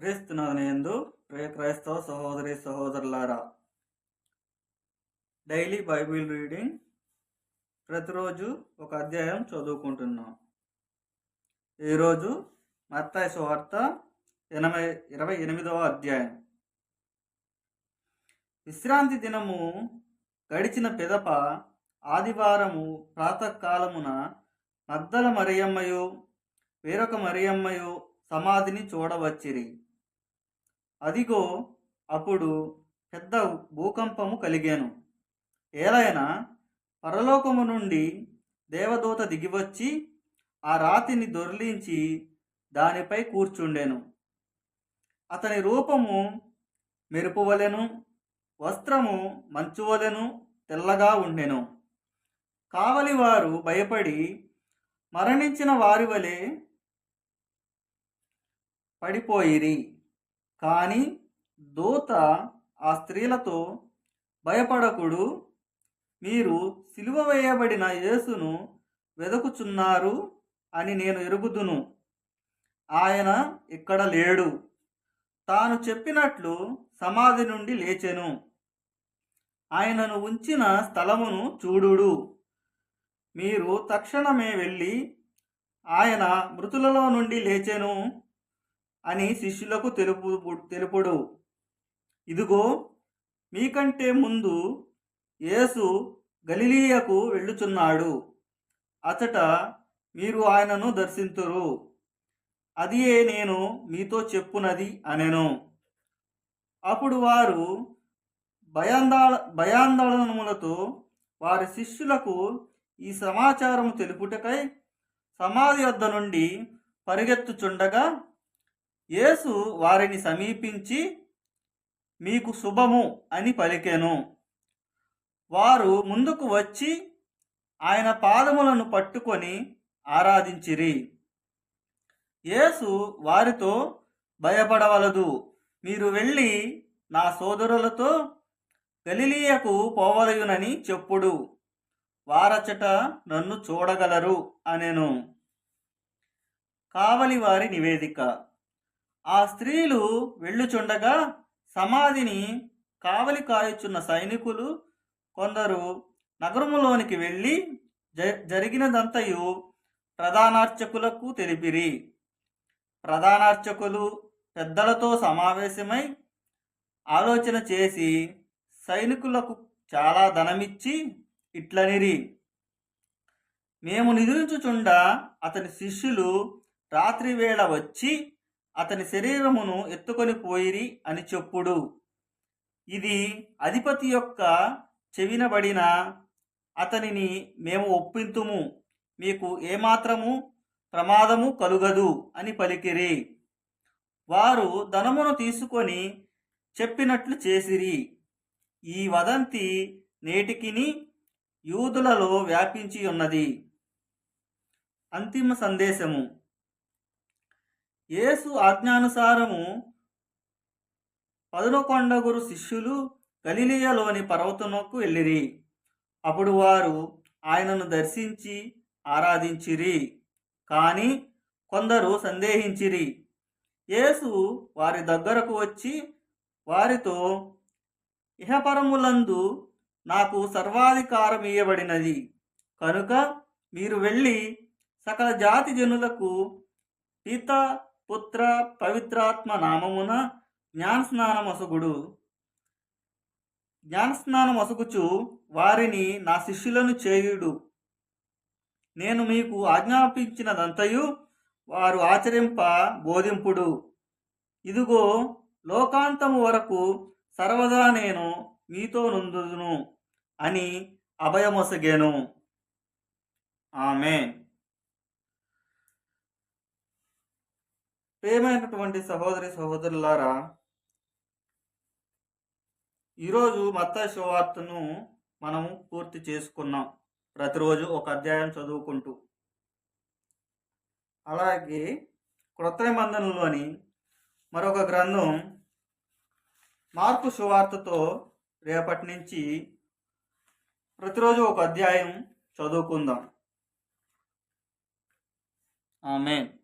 క్రీస్తునందు ప్రియ క్రైస్తవ సహోదరి సహోదరులారా డైలీ బైబిల్ రీడింగ్ ప్రతిరోజు ఒక అధ్యాయం చదువుకుంటున్నాం. ఈరోజు మత్తాయి సువార్త ఎనభై ఇరవై ఎనిమిదవ అధ్యాయం. విశ్రాంతి దినము గడిచిన పిదప ఆదివారము ప్రాతకాలమున మద్దల మరియమ్మయు వేరొక మరియమ్మయు సమాధిని చూడవచ్చిరి. అదిగో అప్పుడు పెద్ద భూకంపము కలిగాను. ఏలైనా పరలోకము నుండి దేవదూత దిగివచ్చి ఆ రాతిని దొర్లించి దానిపై కూర్చుండెను. అతని రూపము మెరుపువలెను వస్త్రము మంచువలెను తెల్లగా ఉండెను. కావలివారు భయపడి మరణించిన వారి వలె పడిపోయిరి. కానీ దూత ఆ స్త్రీలతో భయపడకుడు. మీరు సిలువ వేయబడిన యేసును వెదకుచున్నారు అని నేను ఎరుగుదును. ఆయన ఇక్కడ లేడు. తాను చెప్పినట్లు సమాధి నుండి లేచెను. ఆయనను ఉంచిన స్థలమును చూడుడు. మీరు తక్షణమే వెళ్ళి ఆయన మృతులలో నుండి లేచెను. అని శిష్యులకు తెలుపు తెలుపుడు. ఇదిగో మీకంటే ముందు యేసు గలిలీయకు వెళ్ళుచున్నాడు. అతట మీరు ఆయనను దర్శింతురు. అదియే నేను మీతో చెప్పునది అనెను. అప్పుడు వారు భయాందోళ భయాందోళనములతో వారి శిష్యులకు ఈ సమాచారం తెలుపుటకై సమాధి వద్ద నుండి పరిగెత్తుచుండగా యేసు వారిని సమీపించి మీకు శుభము అని పలికెను. వారు ముందుకు వచ్చి ఆయన పాదములను పట్టుకొని ఆరాధించిరి. యేసు వారితో భయపడవలదు. మీరు వెళ్ళి నా సోదరులతో గలిలీయకు పోవలయునని చెప్పుడు. వారచట నన్ను చూడగలరు అనెను. కావలి వారి నివేదిక. ఆ స్త్రీలు వెళ్ళుచుండగా సమాధిని కావలి కాయుచున్న సైనికులు కొందరు నగరములోనికి వెళ్ళి జ జరిగినదంతయు ప్రధానార్చకులకు తెలిపిరి. ప్రధానార్చకులు పెద్దలతో సమావేశమై ఆలోచన చేసి సైనికులకు చాలా ధనమిచ్చి ఇట్లనిరి. మేము నిద్రించుచుండ అతని శిష్యులు రాత్రివేళ వచ్చి అతని శరీరమును ఎత్తుకొని పోయిరి అని చెప్పుడు. ఇది అధిపతి యొక్క చెవినబడిన అతనిని మేము ఒప్పింతుము. మీకు ఏమాత్రము ప్రమాదము కలుగదు అని పలికిరి. వారు ధనమును తీసుకొని చెప్పినట్లు చేసిరి. ఈ వదంతి నేటికిని యూదులలో వ్యాపించి ఉన్నది అంతిమ సందేశము. యేసు ఆజ్ఞానుసారము పదునకొండగురు శిష్యులు గలిలియలోని పర్వతముకు వెళ్ళిరి. అప్పుడు వారు ఆయనను దర్శించి ఆరాధించిరి కానీ కొందరు సందేహించిరి. యేసు వారి దగ్గరకు వచ్చి వారితో ఇహపరములందు నాకు సర్వాధికారం ఇయ్యబడినది. కనుక మీరు వెళ్ళి సకల జాతి జనులకు పిత పుత్ర పవిత్రాత్మ నామమున జ్ఞానస్నానం జ్ఞానస్నానమసుగుచు వారిని నా శిష్యులను చేయుడు. నేను మీకు ఆజ్ఞాపించినదంతయు వారు ఆచరింప బోధింపుడు. ఇదిగో లోకాంతము వరకు సర్వదా నేను మీతో నుందును అని అభయమొసగేను. ఆమె ప్రేమైనటువంటి సహోదరి సహోదరులారా ఈరోజు మత్త శివార్తను మనం పూర్తి చేసుకున్నాం. ప్రతిరోజు ఒక అధ్యాయం చదువుకుంటూ. అలాగే క్రొత్త నిబంధనలోని మరొక గ్రంథం మార్పు శువార్తతో రేపటి నుంచి ప్రతిరోజు ఒక అధ్యాయం చదువుకుందాం. ఆమెన్.